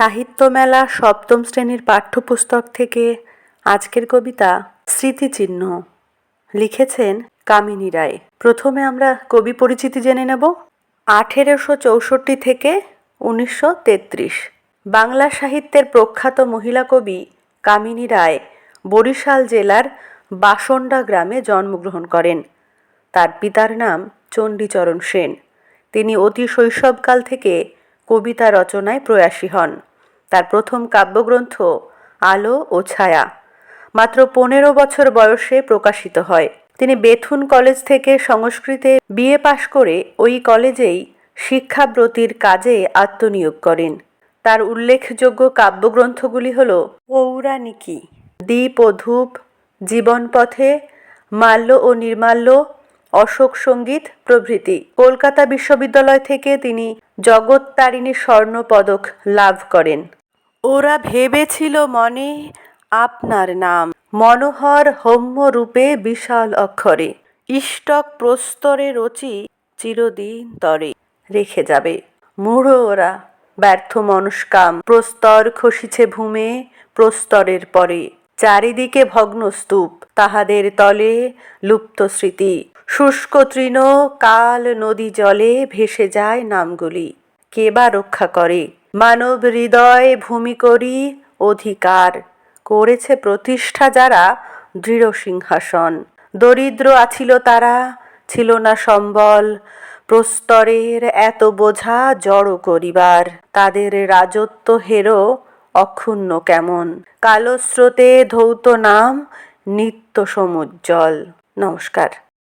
সাহিত্য মেলা সপ্তম শ্রেণির পাঠ্যপুস্তক থেকে আজকের কবিতা স্মৃতিচিহ্ন। লিখেছেন কামিনী রায়। প্রথমে আমরা কবি পরিচিতি জেনে নেব। আঠেরোশো চৌষট্টি থেকে উনিশশো তেত্রিশ। বাংলা সাহিত্যের প্রখ্যাত মহিলা কবি কামিনী রায় বরিশাল জেলার বাসন্ডা গ্রামে জন্মগ্রহণ করেন। তার পিতার নাম চণ্ডীচরণ সেন। তিনি অতি শৈশবকাল থেকে কবিতা রচনায় প্রয়াসী হন। তার প্রথম কাব্যগ্রন্থ আলো ও ছায়া। মাত্র পনেরো বছর বয়সে প্রকাশিত হয়। তিনি বেথুন কলেজ থেকে সংস্কৃতে বিএ পাশ করে ওই কলেজেই শিক্ষাব্রতির কাজে আত্মনিয়োগ করেন। তার উল্লেখযোগ্য কাব্যগ্রন্থগুলি হল পৌরাণিকী, দ্বীপ ও ধূপ, জীবনপথে, মাল্য ও নির্মাল্য, অশোক সংগীত, প্রভৃতি। কলকাতা বিশ্ববিদ্যালয় থেকে তিনি জগত্তারিণী স্বর্ণ পদক লাভ করেন। ওরা ভেবেছিল মনে আপনার নাম। মনোহর রূপে বিশাল অক্ষরে। ইষ্টক প্রস্তরে রচি চিরদিন তরে। রেখে যাবে। মূঢ় ওরা। ব্যর্থ মনস্কাম। প্রস্তর খসিছে ভূমে, প্রস্তরের পরে। চারিদিকে ভগ্ন স্তূপ তাহাদের তলে লুপ্ত স্মৃতি। শুষ্ক তৃণ, কাল নদী জলে ভেসে যায় নামগুলি। কে বা রক্ষা করে? মানব হৃদয় ভূমি করি অধিকার করেছে প্রতিষ্ঠা যারা দৃঢ় সিংহাসন। দরিদ্র আছিল তারা, ছিল না সম্বল। প্রস্তরের এত বোঝা জড়ো করিবার। তাদের রাজত্ব হেরো অক্ষুণ্ণ কেমন। কালো স্রোতে ধৌত নাম নিত্য সমুজ্জ্বল নমস্কার।